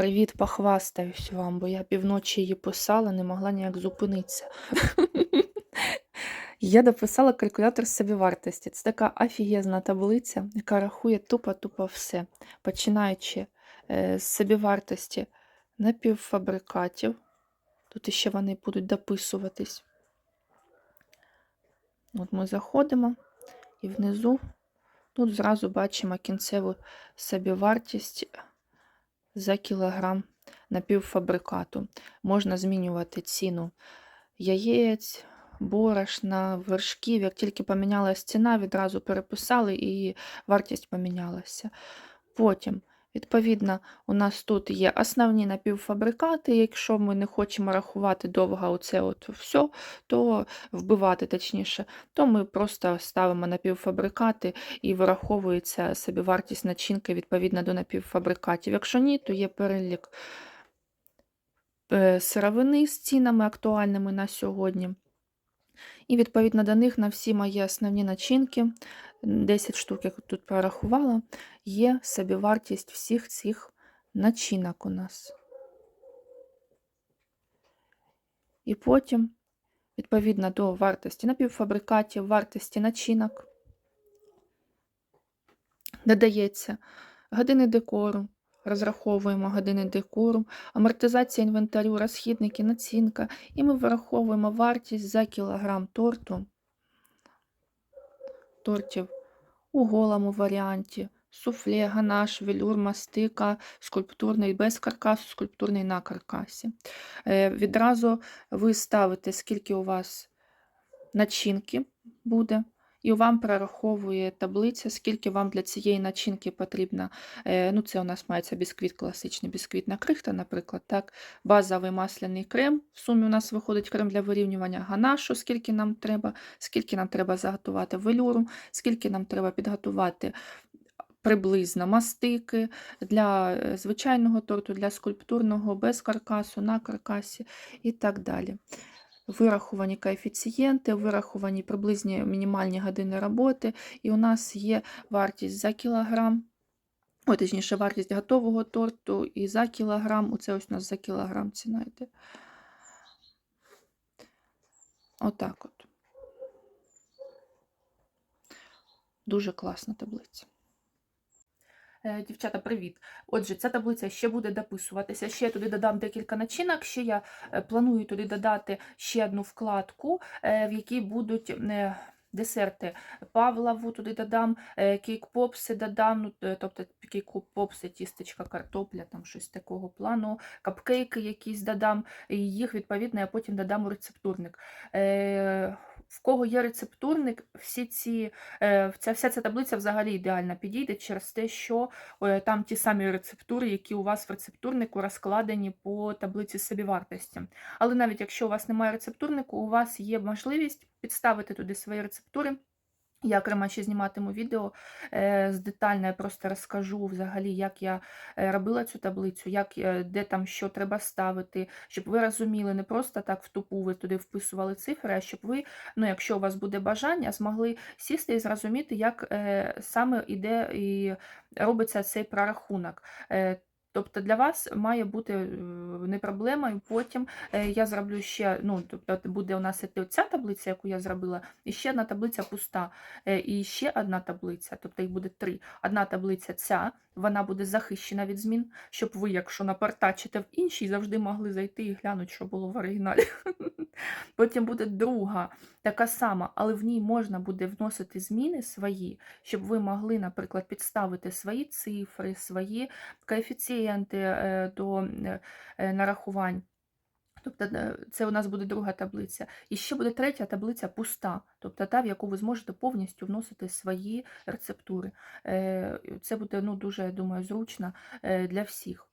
Привіт, похвастаюсь вам, бо я півночі її писала, не могла ніяк зупинитися. Я дописала калькулятор собівартості. Це така офігезна таблиця, яка рахує тупо-тупо все, починаючи е, з собівартості напівфабрикатів. Тут ще вони будуть дописуватись. От ми заходимо і внизу тут зразу бачимо кінцеву собівартість за кілограм напівфабрикату. Можна змінювати ціну яєць, борошна, вершків. Як тільки помінялася ціна, відразу переписали і вартість помінялася. Потім, відповідно, у нас тут є основні напівфабрикати. Якщо ми не хочемо рахувати довго оце от все, то вбивати точніше, то ми просто ставимо напівфабрикати і вираховується собівартість начинки відповідно до напівфабрикатів. Якщо ні, то є перелік е, сировини з цінами актуальними на сьогодні. І відповідно до них на всі мої основні начинки, 10 штук, як тут порахувала, є собівартість всіх цих начинок у нас. І потім, відповідно до вартості напівфабрикатів, вартості начинок, додається години декору, розраховуємо години декору, амортизація інвентарю, розхідники, націнка, і ми вираховуємо вартість за кілограм торту, тортів у голому варіанті, суфле, ганаш, велюр, мастика, скульптурний без каркасу, скульптурний на каркасі. Е, Відразу ви ставите, скільки у вас начинки буде. І вам прораховує таблиця, скільки вам для цієї начинки потрібно. Е, Ну, Це у нас мається бісквіт, класичний бісквітна крихта, наприклад. так. Базовий масляний крем. В сумі у нас виходить крем для вирівнювання ганашу, скільки нам треба, скільки нам треба заготувати велюру, скільки нам треба підготувати приблизно мастики для е, звичайного торту, для скульптурного, без каркасу, на каркасі і так далі вираховані коефіцієнти, вираховані приблизні мінімальні години роботи, і у нас є вартість за кілограм, ой, точніше, вартість готового торту і за кілограм. Оце ось у нас за кілограм ціна йде. Отак от. Дуже класна таблиця. Е, Дівчата, привіт! Отже, ця таблиця ще буде дописуватися. Ще я туди додам декілька начинок. Ще я е, планую туди додати ще одну вкладку, е, в якій будуть. Десерти Павлову туди додам, кейк-попси додам, ну, тобто кейк-попси, тістечка, картопля, там щось такого плану, капкейки якісь додам, і їх, відповідно, я потім додам у рецептурник. В кого є рецептурник, всі ці, ця, вся ця таблиця взагалі ідеально підійде через те, що там ті самі рецептури, які у вас в рецептурнику розкладені по таблиці собівартості. Але навіть якщо у вас немає рецептурнику, у вас є можливість підставити туди свої рецептури. Я окремо ще зніматиму відео е, детально, я просто розкажу взагалі, як я е, робила цю таблицю, як, е, де там що треба ставити, щоб ви розуміли, не просто так в тупу ви туди вписували цифри, а щоб ви, ну, якщо у вас буде бажання, змогли сісти і зрозуміти, як саме іде і робиться цей прорахунок. Тобто для вас має бути не проблема, і Потім я зроблю ще, ну, тобто буде у нас ця таблиця, яку я зробила, і ще одна таблиця пуста, і ще одна таблиця, тобто їх буде три. Одна таблиця ця, вона буде захищена від змін, щоб ви, якщо напортачите в іншій, завжди могли зайти і глянути, що було в оригіналі. Потім буде друга, така сама, але в ній можна буде вносити зміни свої, щоб ви могли, наприклад, підставити свої цифри, свої коефіцієнти е, до е, нарахувань. Тобто це у нас буде друга таблиця. І ще буде третя таблиця пуста, тобто та, в яку ви зможете повністю вносити свої рецептури. Е, це буде ну, дуже, я думаю, зручно для всіх.